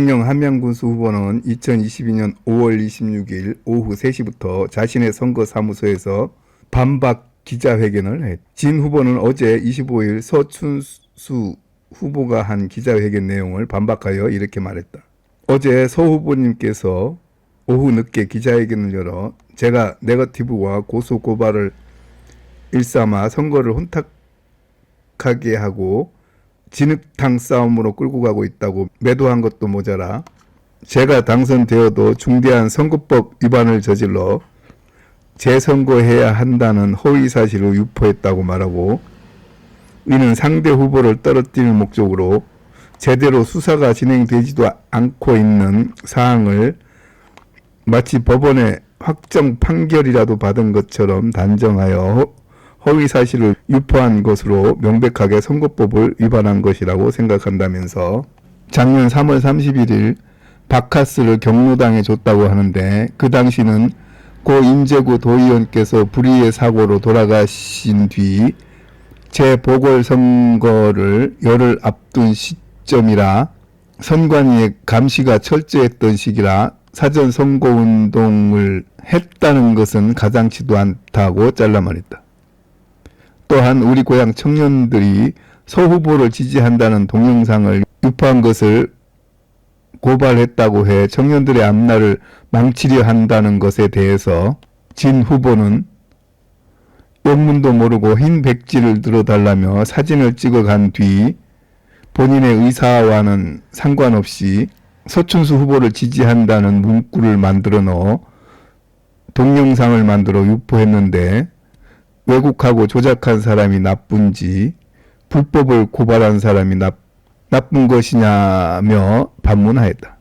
진병령 한명군수 후보는 2022년 5월 26일 오후 3시부터 자신의 선거 사무소에서 반박 기자회견을 했. 진 후보는 어제 25일 서춘수 후보가 한 기자회견 내용을 반박하여 이렇게 말했다. 어제 서 후보님께서 오후 늦게 기자회견을 열어 제가 네거티브와 고소 고발을 일삼아 선거를 혼탁하게 하고 진흙탕 싸움으로 끌고 가고 있다고 매도한 것도 모자라 제가 당선되어도 중대한 선거법 위반을 저질러 재선거해야 한다는 허위 사실을 유포했다고 말하고 이는 상대 후보를 떨어뜨릴 목적으로 제대로 수사가 진행되지도 않고 있는 사항을 마치 법원의 확정 판결이라도 받은 것처럼 단정하여 허- 허위 사실을 유포한 것으로 명백하게 선거법을 위반한 것이라고 생각한다면서 작년 3월 31일 바카스를 경로당에 줬다고 하는데 그 당시는 고 임재구 도의원께서 불의의 사고로 돌아가신 뒤 재보궐선거를 열흘 앞둔 시점이라 선관위의 감시가 철저했던 시기라 사전 선거 운동을 했다는 것은 가장치도 않다고 잘라 말했다. 또한 우리 고향 청년들이 서 후보를 지지한다는 동영상을 유포한 것을 고발했다고 해 청년들의 앞날을 망치려 한다는 것에 대해서 진 후보는 영문도 모르고 흰 백지를 들어달라며 사진을 찍어간 뒤 본인의 의사와는 상관없이 서춘수 후보를 지지한다는 문구를 만들어 넣어 동영상을 만들어 유포했는데 왜곡하고 조작한 사람이 나쁜지 불법을 고발한 사람이 나, 나쁜 것이냐며 반문하였다.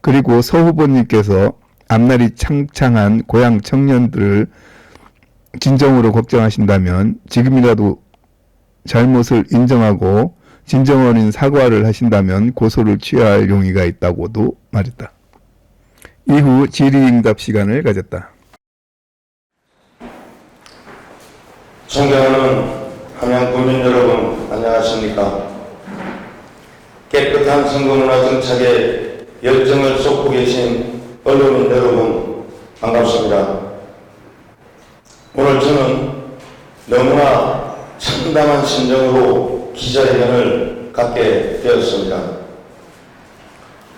그리고 서 후보님께서 앞날이 창창한 고향 청년들을 진정으로 걱정하신다면 지금이라도 잘못을 인정하고 진정 어린 사과를 하신다면 고소를 취할 용의가 있다고도 말했다. 이후 질의응답 시간을 가졌다. 존경하는 함양 국민 여러분 안녕하십니까? 깨끗한 선거문화 정착에 열정을 쏟고 계신 언론인 여러분 반갑습니다. 오늘 저는 너무나 참담한 심정으로 기자회견을 갖게 되었습니다.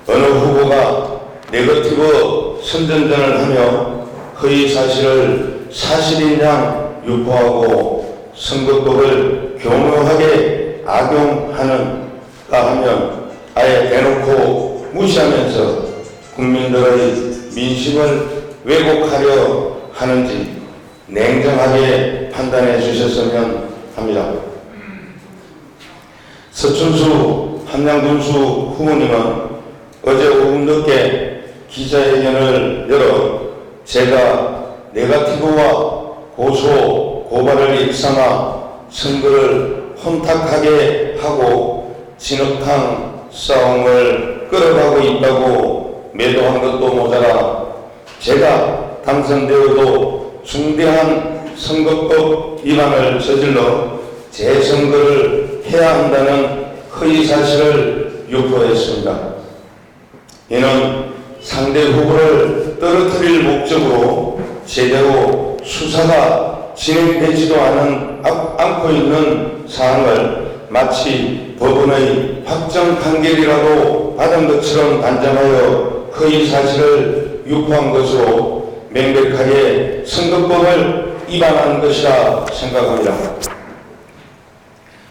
어느 후보가 네거티브 선전전을 하며 허위 사실을 사실인 양 유포하고 선거법을 교묘하게 악용하는가 하면 아예 대놓고 무시하면서 국민들의 민심을 왜곡하려 하는지 냉정하게 판단해 주셨으면 합니다. 서춘수 함양군수 후보님은 어제 오후 늦게 기자회견을 열어 제가 네가티브와 고소, 고발을 일삼아 선거를 혼탁하게 하고 진흙탕 싸움을 끌어가고 있다고 매도한 것도 모자라 제가 당선되어도 중대한 선거법 위반을 저질러 재선거를 해야 한다는 허위 사실을 유포했습니다. 이는 상대 후보를 떨어뜨릴 목적으로 제대로 수사가 진행되지도 않은, 않- 않고 있는 사항을 마치 법원의 확정 판결이라도 받은 것처럼 단정하여 허위 사실을 유포한 것으로 명백하게 선거법을 위반한 것이라 생각합니다.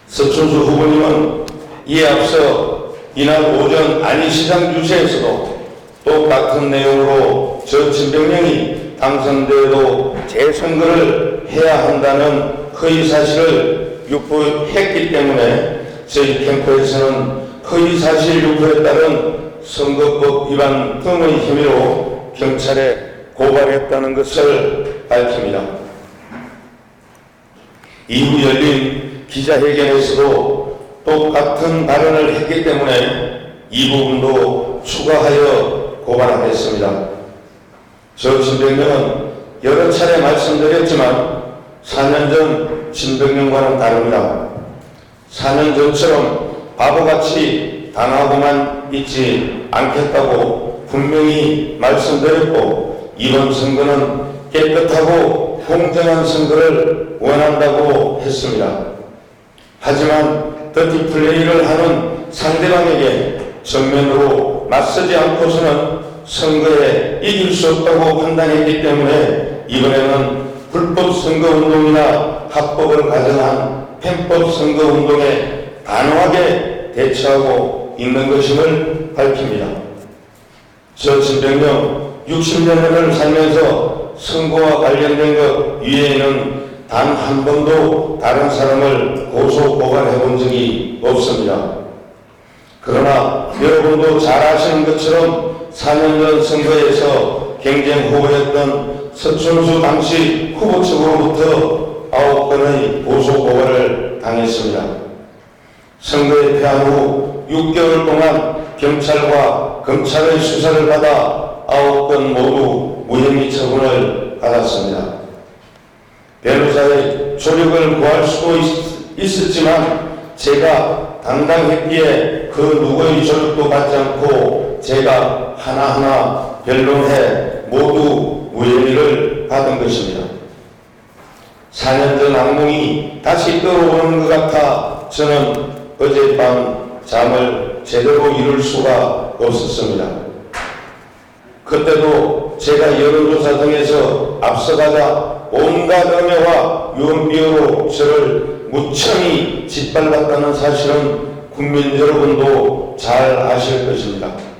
서춘수 후보님은 이에 앞서 이날 오전 안희시장 유세에서도 똑같은 내용으로 저 진병령이 당선되어도 재선거를 해야 한다는 허위 사실을 유포했기 때문에 저희 캠프에서는 허위 사실 유포에 따른 선거법 위반 등의 혐의로 경찰에 고발했다는 것을 밝힙니다. 이후 열린 기자회견에서도 똑같은 발언을 했기 때문에 이 부분도 추가하여 고발하겠습니다. 저 진병령은 여러 차례 말씀드렸지만 4년 전 진병령과는 다릅니다. 4년 전처럼 바보같이 당하고만 있지 않겠다고 분명히 말씀드렸고 이번 선거는 깨끗하고 공정한 선거를 원한다고 했습니다. 하지만 더티 플레이를 하는 상대방에게 정면으로 맞서지 않고서는 선거에 이길 수 없다고 판단했기 때문에 이번에는 불법 선거 운동이나 합법을 가정한 편법 선거 운동에 단호하게 대처하고 있는 것임을 밝힙니다. 저 진병령 60년을 살면서 선거와 관련된 것 이외에는 단 한 번도 다른 사람을 고소 고발해 본 적이 없습니다. 그러나 여러분도 잘 아시는 것처럼 4년 전 선거에서 경쟁 후보였던 서춘수 당시 후보 측으로부터 9건의 고소 고발을 당했습니다. 선거에 패한 후 6개월 동안 경찰과 검찰의 수사를 받아 9건 모두 무혐의 처분을 받았습니다. 변호사의 조력을 구할 수도 있, 있었지만 제가 당당했기에 그 누구의 조력도 받지 않고 제가 하나하나 변론해 모두 무혐의를 받은 것입니다. 4년 전 악몽이 다시 떠오르는 것 같아 저는 어젯밤 잠을 제대로 이룰 수가 없었습니다. 그때도 제가 여론조사 등에서 앞서가자 온갖 음해와 유언비어로 저를 무참히 짓밟았다는 사실은 국민 여러분도 잘 아실 것입니다.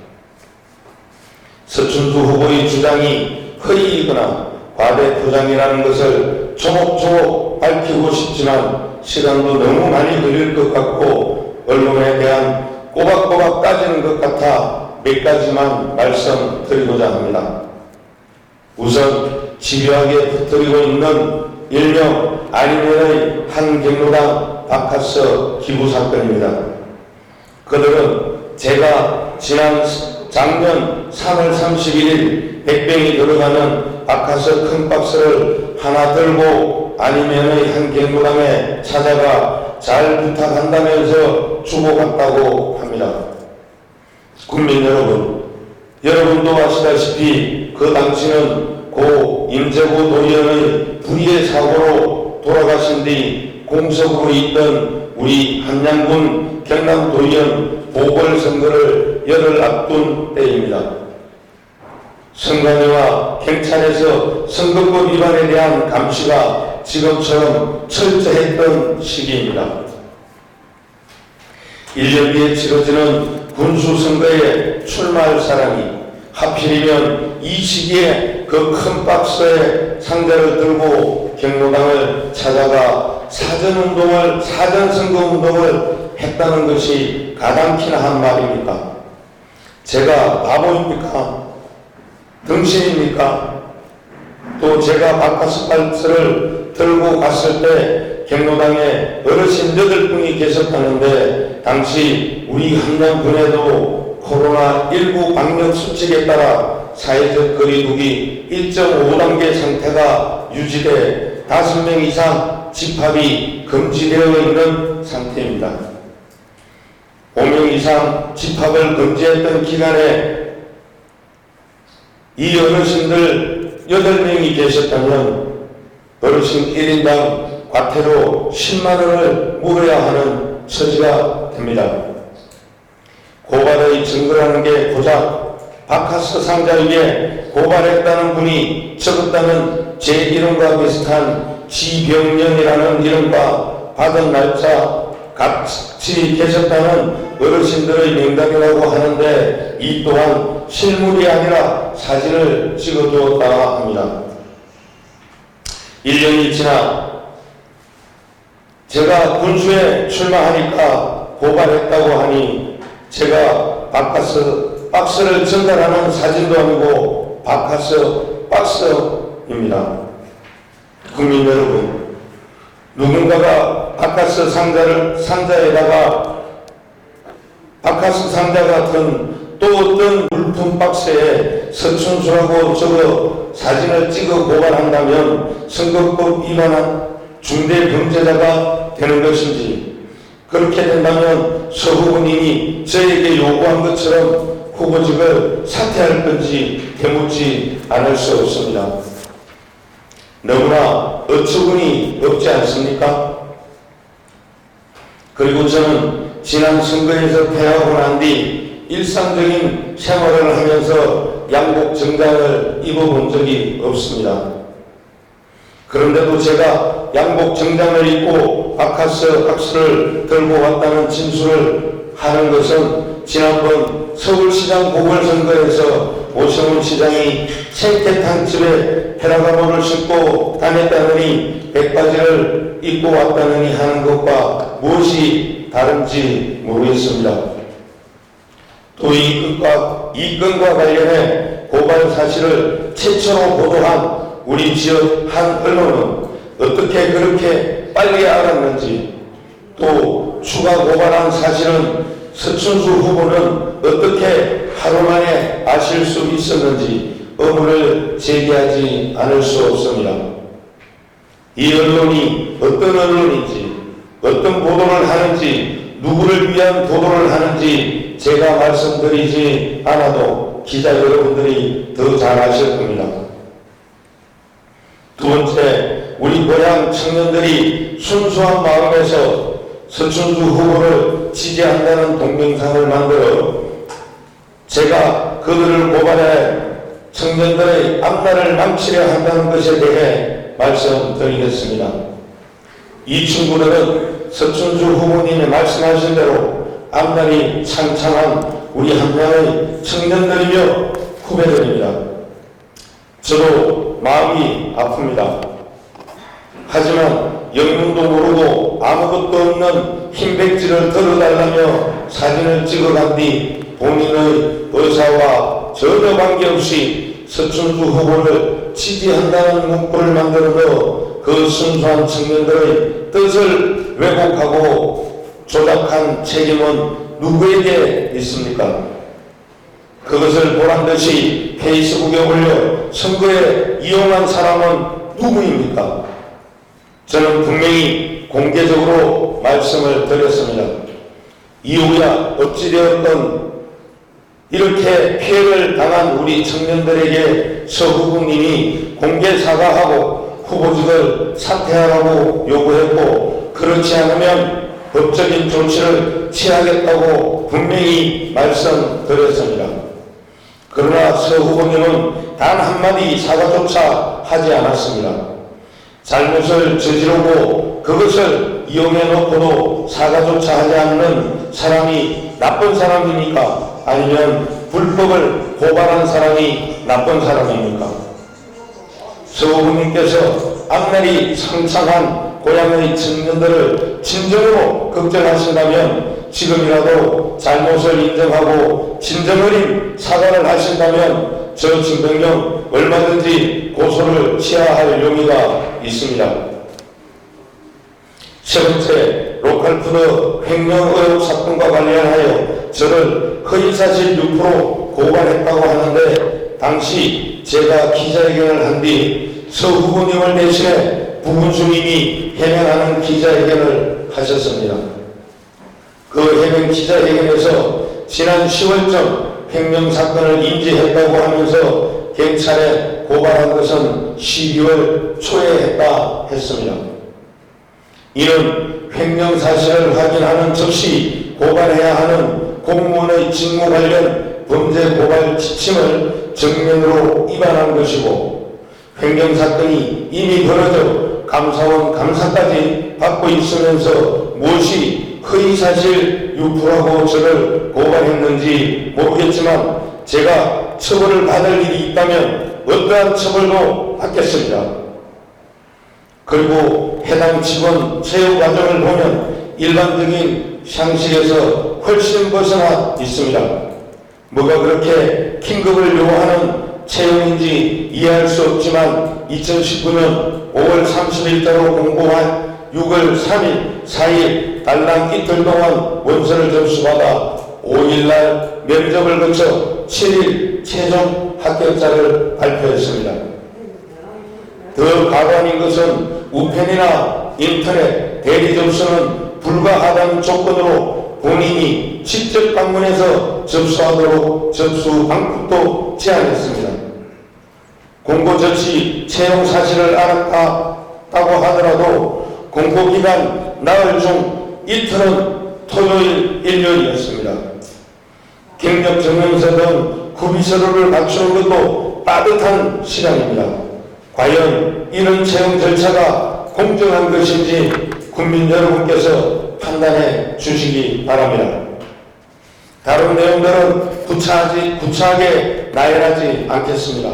서춘수 후보의 주장이 허위이거나 과대 포장이라는 것을 조목조목 밝히고 싶지만 시간도 너무 많이 걸릴 것 같고 언론에 대한 꼬박꼬박 따지는 것 같아 몇 가지만 말씀드리고자 합니다. 우선 집요하게 붙들이고 있는 일명 아니면의 한 경로당 바카스 기부 사건입니다. 그들은 제가 지난 작년 3월 31일 백병이 들어가는 바카스 큰 박스를 하나 들고 아니면의 한 경로당에 찾아가 잘 부탁한다면서 주고 갔다고 합니다. 국민 여러분, 여러분도 아시다시피 그 당시는 고 임재구 도의원의 불의의 사고로 돌아가신 뒤 공석으로 있던 우리 한양군 경남도의원 보궐선거를 열흘 앞둔 때입니다. 선관위와 경찰에서 선거법 위반에 대한 감시가 지금처럼 철저했던 시기입니다. 1년 뒤에 치러지는 군수선거에 출마할 사람이 하필이면 이 시기에 그 큰 박스에 상자를 들고 경로당을 찾아가 사전 운동을, 사전 선거 운동을 했다는 것이 가당키나 한 말입니까? 제가 바보입니까? 등신입니까? 또 제가 바카스 박스를 들고 갔을 때 경로당에 어르신 여덟 분이 계셨다는데 당시 우리 한양군에도 코로나19 방역 수칙에 따라 사회적 거리두기 1.5단계 상태가 유지돼 5명 이상 집합이 금지되어 있는 상태입니다. 5명 이상 집합을 금지했던 기간에 이 어르신들 8명이 계셨다면 어르신 1인당 과태료 10만원을 물어야 하는 처지가 됩니다. 고발의 증거라는 게 고작 바카스 상자 위에 고발했다는 분이 적었다는 제 이름과 비슷한 지병년이라는 이름과 받은 날짜 같이 계셨다는 어르신들의 명단이라고 하는데 이 또한 실물이 아니라 사진을 찍어 두었다 합니다. 1년이 지나 제가 군수에 출마하니까 고발했다고 하니 제가 바카스 박스를 전달하는 사진도 아니고 바카스 박스입니다. 국민 여러분, 누군가가 바카스 상자를 상자에다가 바카스 상자 같은 또 어떤 물품 박스에 서춘수라고 적어 사진을 찍어 고발한다면 선거법 위반한 중대 범죄자가 되는 것인지 그 그렇게 된다면 서 후보님이 저에게 요구한 것처럼 후보직을 사퇴할 건지 되묻지 않을 수 없습니다. 너무나 어처구니 없지 않습니까? 그리고 저는 지난 선거에서 패하고 난 뒤 일상적인 생활을 하면서 양복 정장을 입어본 적이 없습니다. 그런데도 제가 양복 정장을 입고 아카스 박스를 들고 왔다는 진술을 하는 것은 지난번 서울시장 보궐선거에서 오세훈 시장이 생태탕집에 헤라가모를 신고 다녔다느니 백바지를 입고 왔다느니 하는 것과 무엇이 다른지 모르겠습니다. 또 이 건과, 이 건과 관련해 고발 사실을 최초로 보도한 우리 지역 한 언론은 어떻게 그렇게 빨리 알았는지 또 추가 고발한 사실은 서춘수 후보는 어떻게 하루 만에 아실 수 있었는지 의문을 제기하지 않을 수 없습니다. 이 언론이 어떤 언론인지 어떤 보도를 하는지 누구를 위한 보도를 하는지 제가 말씀드리지 않아도 기자 여러분들이 더 잘 아실 겁니다. 두 번째, 우리 고향 청년들이 순수한 마음에서 서춘수 후보를 지지한다는 동영상을 만들어 제가 그들을 고발해 청년들의 앞날을 망치려 한다는 것에 대해 말씀드리겠습니다. 이 친구들은 서춘수 후보님이 말씀하신 대로 앞날이 창창한 우리 한명의 청년들이며 후배들입니다. 저도 마음이 아픕니다. 하지만 영문도 모르고 아무것도 없는 흰백지를 들어달라며 사진을 찍어간 뒤 본인의 의사와 전혀 관계없이 서춘수 후보를 지지한다는 문구를 만들어 그 순수한 청년들의 뜻을 왜곡하고 조작한 책임은 누구에게 있습니까? 그것을 보란 듯이 페이스북에 올려 선거에 이용한 사람은 누구입니까? 저는 분명히 공개적으로 말씀을 드렸습니다. 이후야 어찌되었건 이렇게 피해를 당한 우리 청년들에게 서 후보님이 공개 사과하고 후보직을 사퇴하라고 요구했고 그렇지 않으면 법적인 조치를 취하겠다고 분명히 말씀드렸습니다. 그러나 서 후보님은 단 한마디 사과조차 하지 않았습니다. 잘못을 저지르고 그것을 이용해 놓고도 사과조차 하지 않는 사람이 나쁜 사람입니까? 아니면 불법을 고발한 사람이 나쁜 사람입니까? 서 후보님께서 앞날이 상상한 고향의 청년들을 진정으로 걱정하신다면 지금이라도 잘못을 인정하고 진정 어린 사과를 하신다면 저 진병령 얼마든지 고소를 취하할 용의가 있습니다. 세 번째, 로컬푸드 횡령 의혹 사건과 관련하여 저를 허위사실 6% 고발했다고 하는데 당시 제가 기자회견을 한 뒤 서 후보님을 대신해 부군수님이 해명하는 기자회견을 하셨습니다. 그 해명 기자회견에서 지난 10월쯤 횡령 사건을 인지했다고 하면서 경찰에 고발한 것은 12월 초에 했다 했습니다. 이는 횡령 사실을 확인하는 즉시 고발해야 하는 공무원의 직무 관련 범죄 고발 지침을 정면으로 위반한 것이고 횡령 사건이 이미 벌어져 감사원 감사까지 받고 있으면서 무엇이 허위사실 유포하고 저를 고발했는지 모르겠지만 제가 처벌을 받을 일이 있다면 어떠한 처벌도 받겠습니다. 그리고 해당 직원 채용 과정을 보면 일반적인 상식에서 훨씬 벗어나 있습니다. 뭐가 그렇게 긴급을 요하는 채용인지 이해할 수 없지만 2019년 5월 30일자로 공고한 6월 3일, 4일 달랑 이틀 동안 원서를 접수받아 5일날 면접을 거쳐 7일 최종 합격자를 발표했습니다. 더 가관인 것은 우편이나 인터넷, 대리 접수는 불가하다는 조건으로 본인이 직접 방문해서 접수하도록 접수 방법도 제안했습니다. 공고 접시 채용 사실을 알았다고 하더라도 공고기간 나흘 중 이틀은 토요일, 일요일이었습니다. 경력 증명서 등 구비 서류를 갖추는 것도 빠듯한 시간입니다. 과연 이런 채용 절차가 공정한 것인지 국민 여러분께서 판단해 주시기 바랍니다. 다른 내용들은 구차하지, 구차하게 나열하지 않겠습니다.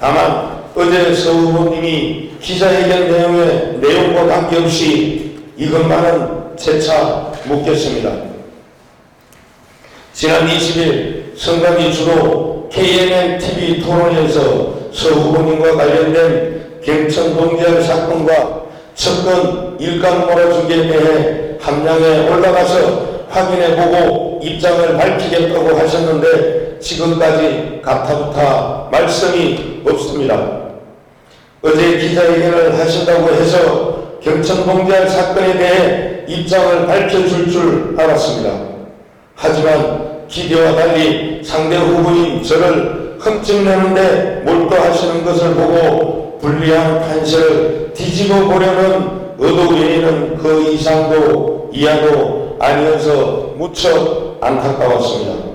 다만 어제 서 후보님이 기자회견 내용의 내용과 관계없이 이것만은 재차 묻겠습니다. 지난 20일 성감이 주로 KNN TV 토론에서 서 후보님과 관련된 경천 동지할 사건과 측근 일감 몰아주기에 대해 함량에 올라가서 확인해보고 입장을 밝히겠다고 하셨는데 지금까지 가타부타 말씀이 없습니다. 어제 기자회견을 하신다고 해서 경천 동지할 사건에 대해 입장을 밝혀줄 줄 알았습니다. 하지만 기대와 달리 상대 후보인 저를 흠집내는데 몰두하시는 것을 보고 불리한 판세를 뒤집어 보려는 의도 외에는 그 이상도 이하도 아니어서 무척 안타까웠습니다.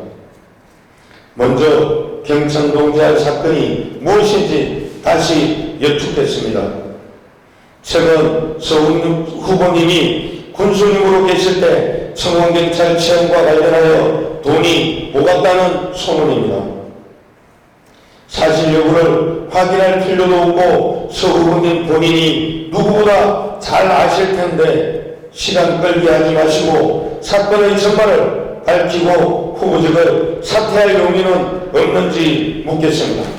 먼저 경천동지할 사건이 무엇인지 다시 여쭙겠습니다. 최근 서훈 후보님이 군수님으로 계실 때 청원경찰 채용과 관련하여 돈이 오갔다는 소문입니다. 사실 여부를 확인할 필요도 없고 서 후보님 본인이 누구보다 잘 아실 텐데 시간 끌게 하지 마시고 사건의 전말을 밝히고 후보직을 사퇴할 용의는 없는지 묻겠습니다.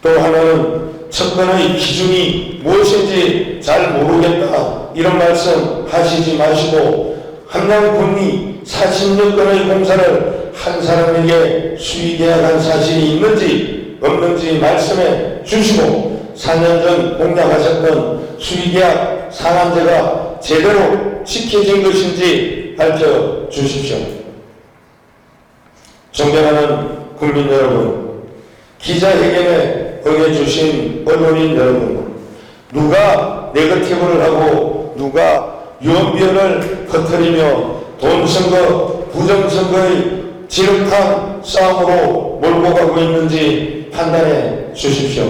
또 하나는 접근의 기준이 무엇인지 잘 모르겠다 이런 말씀 하시지 마시고 함양군이 40년 건의 공사를 한 사람에게 수의계약한 사실이 있는지 없는지 말씀해 주시고 4년 전 공약하셨던 수의계약 상한제가 제대로 지켜진 것인지 밝혀 주십시오. 존경하는 국민 여러분, 기자회견에 응해주신 언론인 여러분, 누가 네거티브를 하고 누가 유언비어를 퍼뜨리며 돈선거, 부정선거의 지륵한 싸움으로 몰고 가고 있는지 판단해 주십시오.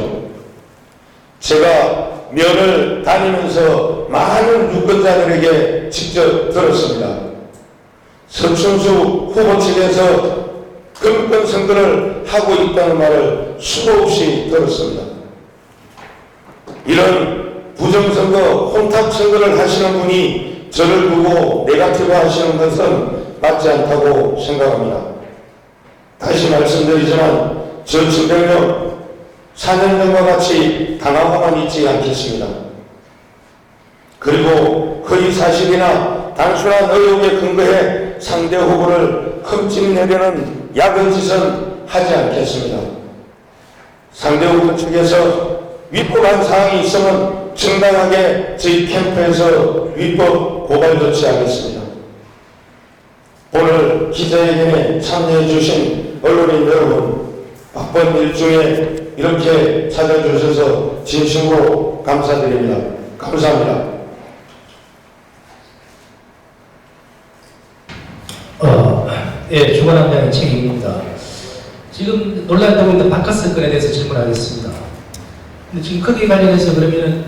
제가 면을 다니면서 많은 유권자들에게 직접 들었습니다. 서춘수 후보 측에서 금권 선거를 하고 있다는 말을 수도 없이 들었습니다. 이런 부정선거, 혼탁선거를 하시는 분이 저를 두고 네가티브 하시는 것은 맞지 않다고 생각합니다. 다시 말씀드리지만 저 4년 전과 같이 당하고만 있지 않겠습니다. 그리고 허위 사실이나 단순한 의혹에 근거해 상대 후보를 흠집내려는 야근 짓은 하지 않겠습니다. 상대 후보 측에서 위법한 사항이 있으면 정당하게 저희 캠프에서 위법 고발 조치하겠습니다. 오늘 기자회견에 참여해 주신 언론인 여러분, 바쁜 일중에 이렇게 찾아주셔서 진심으로 감사드립니다. 감사합니다. 어, 예, 주관함장의 책임입니다. 지금 논란되고 있는 바카스 건에 대해서 질문하겠습니다. 근데 지금 거기에 관련해서 그러면은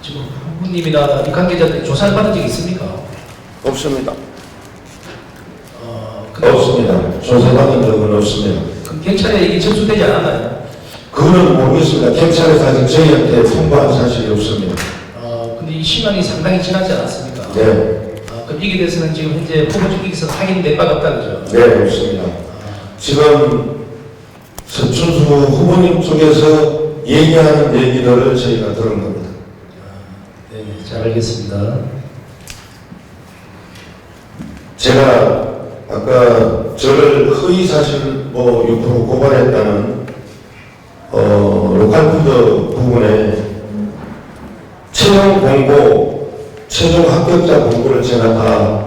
지금 후보님이나 이 관계자들 조사를 받은 적이 있습니까? 없습니다. 없습니다. 조사받은 적은 없습니다. 그럼 경찰에 이게 접수되지 않았나요? 그거는 모르겠습니다. 경찰에서 아직 저희한테 통보한 사실이 없습니다. 어, 근데 이 시간이 상당히 지나지 않았습니까? 네, 어, 그럼 이게 대해서는 지금 현재 후보 측에서 확인된 바가 없다 그죠? 네, 없습니다. 지금 서춘수 후보님 쪽에서 얘기하는 얘기들을 저희가 들은 겁니다. 네, 잘 알겠습니다. 제가 아까 저를 허위 사실 뭐6% 고발했다는 어, 로컬푸드 부분에 채용 공고 최종 합격자 공고를 제가 다